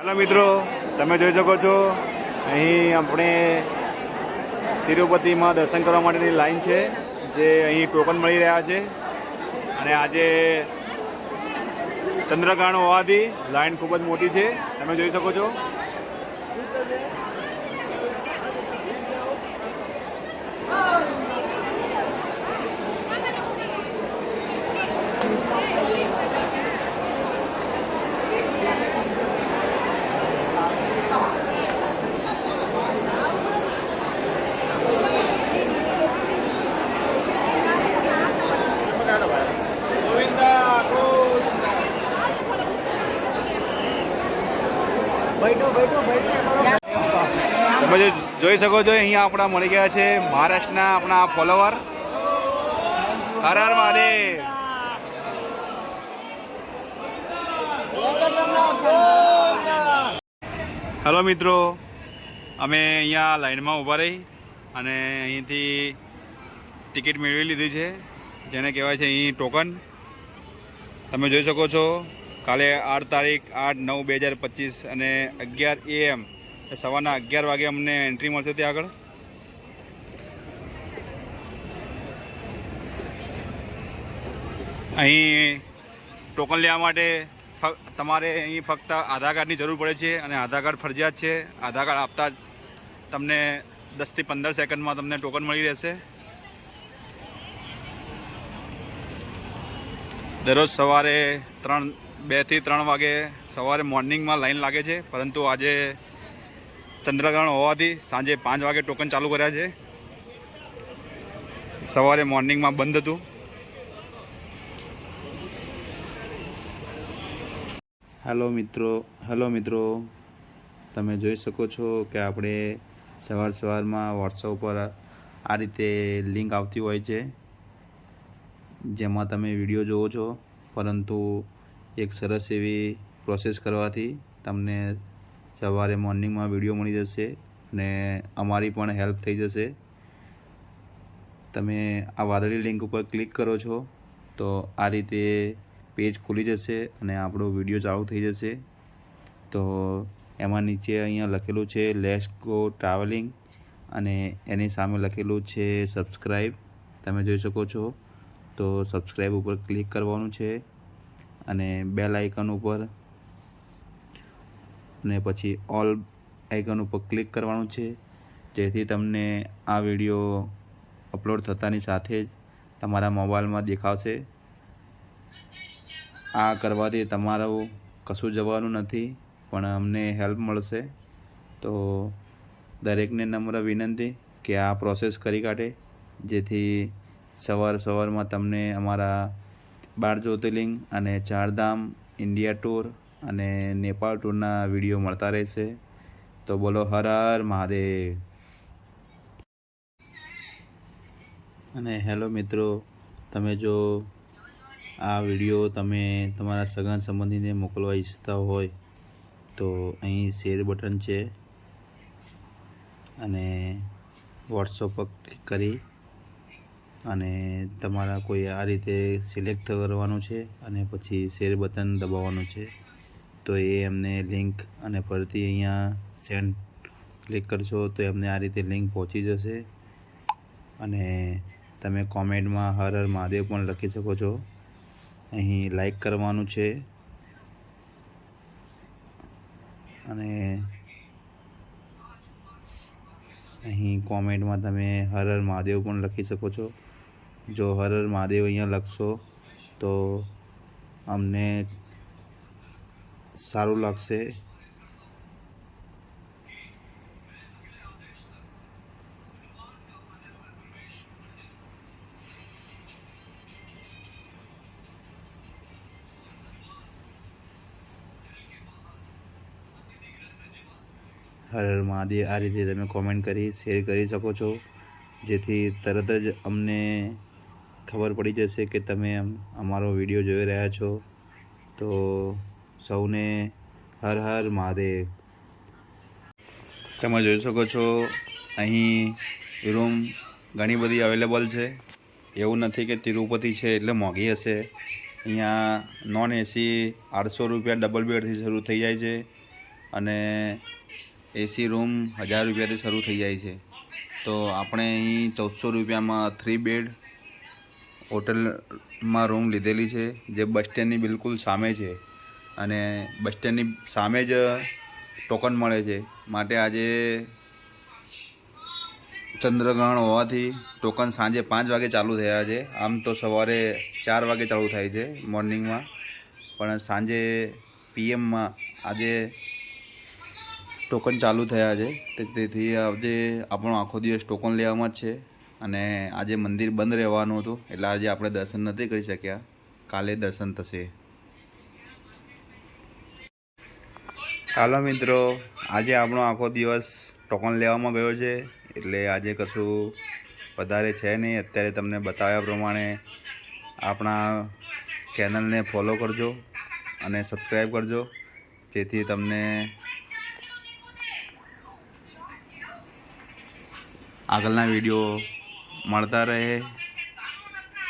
હાલો મિત્રો, તમે જોઈ શકો છો, અહીં આપણે તિરુપતિમાં દર્શન કરવા માટેની લાઈન છે, જે અહીં ટોકન મળી રહ્યા છે. અને આજે ચંદ્રગ્રહણ હોવાથી લાઈન ખૂબ જ મોટી છે, તમે જોઈ શકો છો. તમે જે જોઈ શકો છો, અહીંયા આપણા મળી ગયા છે મહારાષ્ટ્રના આપણા ફોલોવર હર હર મહાદેવ. હલો મિત્રો, અમે અહીંયા લાઈનમાં ઊભા રહી અને અહીંથી ટિકિટ મેળવી લીધી છે, જેને કહેવાય છે અહીં ટોકન. તમે જોઈ શકો છો, કાલે આઠ તારીખ આઠ નવ બે હજાર પચીસ અને અગિયાર એએમ સવારના અગિયાર વાગે અમને એન્ટ્રી મળશે ત્યાં આગળ. અહીં ટોકન લેવા માટે તમારે અહીં ફક્ત આધાર કાર્ડની જરૂર પડે છે અને આધાર કાર્ડ ફરજિયાત છે. આધાર કાર્ડ આપતા તમને દસથી પંદર સેકન્ડમાં તમને ટોકન મળી રહેશે. દરરોજ સવારે ત્રણ બેથી ત્રણ વાગે સવારે મોર્નિંગમાં લાઈન લાગે છે, પરંતુ આજે ચંદ્રગ્રહણ હોવાથી સાંજે પાંચ વાગે ટોકન ચાલુ કર્યા છે. સવારે મોર્નિંગમાં બંધ હતું. હેલો મિત્રો હેલો મિત્રો. તમે જોઈ શકો છો કે આપણે સવાર સવારમાં વોટ્સઅપ પર આ રીતે લિંક આવતી હોય છે. જેમાં તમે વીડિયો જોવો છો, પરંતુ એક સરસ એવી પ્રોસેસ કરવાથી તમને સવારે મોર્નિંગમાં વીડિયો મળી જશે અને અમારી પણ હેલ્પ થઈ જશે. તમે આ વાદળી લિંક ઉપર ક્લિક કરો છો તો આ રીતે પેજ ખુલી જશે અને આપણો વીડિયો ચાલુ થઈ જશે. તો એમાં નીચે અહીંયા લખેલું છે લેસ ગો ટ્રાવેલિંગ અને એની સામે લખેલું છે સબસ્ક્રાઈબ તમે જોઈ શકો છો. તો સબસ્ક્રાઈબ ઉપર ક્લિક કરવાનું છે અને બેલ આઇકન ઉપર અને પછી ઓલ આઇકન ઉપર ક્લિક કરવાનું છે. જેથી તમને આ વીડિયો અપલોડ થતાની સાથે જ તમારા મોબાઈલમાં દેખાશે. આ કરવાથી તમારું કશું જવાનું નથી, પણ અમને હેલ્પ મળશે. તો દરેકને નમ્ર વિનંતી કે આ પ્રોસેસ કરી કાઢે. જેથી સવાર સવારમાં તમને અમારા બાર જ્યોતિર્લિંગ અને ચારધામ ઇન્ડિયા ટૂર અને નેપાળ ટૂરના વીડિયો મળતા રહેશે. તો બોલો હર હર મહાદેવ. અને હેલો મિત્રો, તમે જો આ વીડિયો તમે તમારા સગા સંબંધીને મોકલવા ઈચ્છતા હોય, તો અહીં શેર બટન છે. અને વોટ્સઅપ પર ક્લિક કરી અને તમારા કોઈ આ રીતે સિલેક્ટ કરવાનું છે અને પછી શેર બટન દબાવવાનું છે. તો એ એમને લિંક અને ફરીથી અહીંયા સેન્ડ ક્લિક કરશો તો એમને આ રીતે લિંક પહોંચી જશે. અને તમે કોમેન્ટમાં હર હર મહાદેવ પણ લખી શકો છો. અહીં લાઈક કરવાનું છે. અને અહીં કોમેન્ટમાં તમે હર હર મહાદેવ પણ લખી શકો છો. જો હર હર મહાદેવ અહીંયા લખશો તો અમને સારું લાગશે. હર મહાદેવ, આ રીતે તમે કોમેન્ટ કરી શેર કરી શકો છો. જેથી તરત જ અમને ખબર પડી જશે કે તમે અમારો વીડિયો જોઈ રહ્યા છો. તો સૌને હર હર મહાદેવ. તમે જોઈ શકો છો, અહીં રૂમ ઘણી બધી અવેલેબલ છે. એવું નથી કે તિરુપતિ છે એટલે મોંઘી હશે. અહીંયા નોન એસી આઠસો રૂપિયા ડબલ બેડથી શરૂ થઈ જાય છે અને એસી રૂમ હજાર રૂપિયાથી શરૂ થઈ જાય છે. તો આપણે અહીં ચૌદસો રૂપિયામાં થ્રી બેડ હોટલમાં રૂમ લીધેલી છે, જે બસ સ્ટેન્ડની બિલકુલ સામે છે. અને બસ સ્ટેન્ડની સામે જ ટોકન મળે છે. માટે આજે ચંદ્રગ્રહણ હોવાથી ટોકન સાંજે પાંચ વાગે ચાલુ થયા છે. આમ તો સવારે ચાર વાગે ચાલુ થાય છે મોર્નિંગમાં. પણ સાંજે પીએમમાં આજે ટોકન ચાલુ થયા છે. તેથી આજે આપણો આખો દિવસ ટોકન લેવામાં જ છે. અને આજે મંદિર બંધ રહેવાનું હતું. એટલે આજે આપણે દર્શન નથી કરી શક્યા. કાલે દર્શન થશે. ચાલો મિત્રો, આજે આપણો આખો દિવસ ટોકન લેવામાં ગયો છે, એટલે આજે કશું વધારે છે નહીં. અત્યારે તમને બતાવ્યા પ્રમાણે આપણા ચેનલને ફોલો કરજો અને સબસ્ક્રાઈબ કરજો, જેથી તમને આગળના વીડિયો મળતા રહે.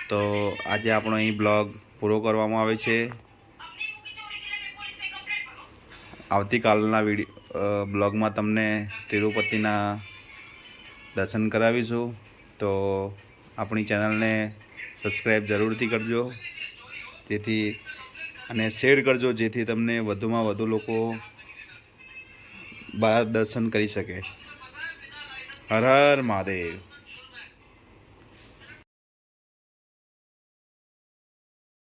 તો આજે આપણો અહીં બ્લોગ પૂરો કરવામાં આવે છે. આવતીકાલના વીડિયો બ્લોગમાં તમને તિરુપતિના દર્શન કરાવીશું. તો આપણી ચેનલને સબસ્ક્રાઈબ જરૂરથી કરજો. તેથી અને શેર કરજો જેથી તમને વધુમાં વધુ લોકો બહાર દર્શન કરી શકે. હર હર મહાદેવ.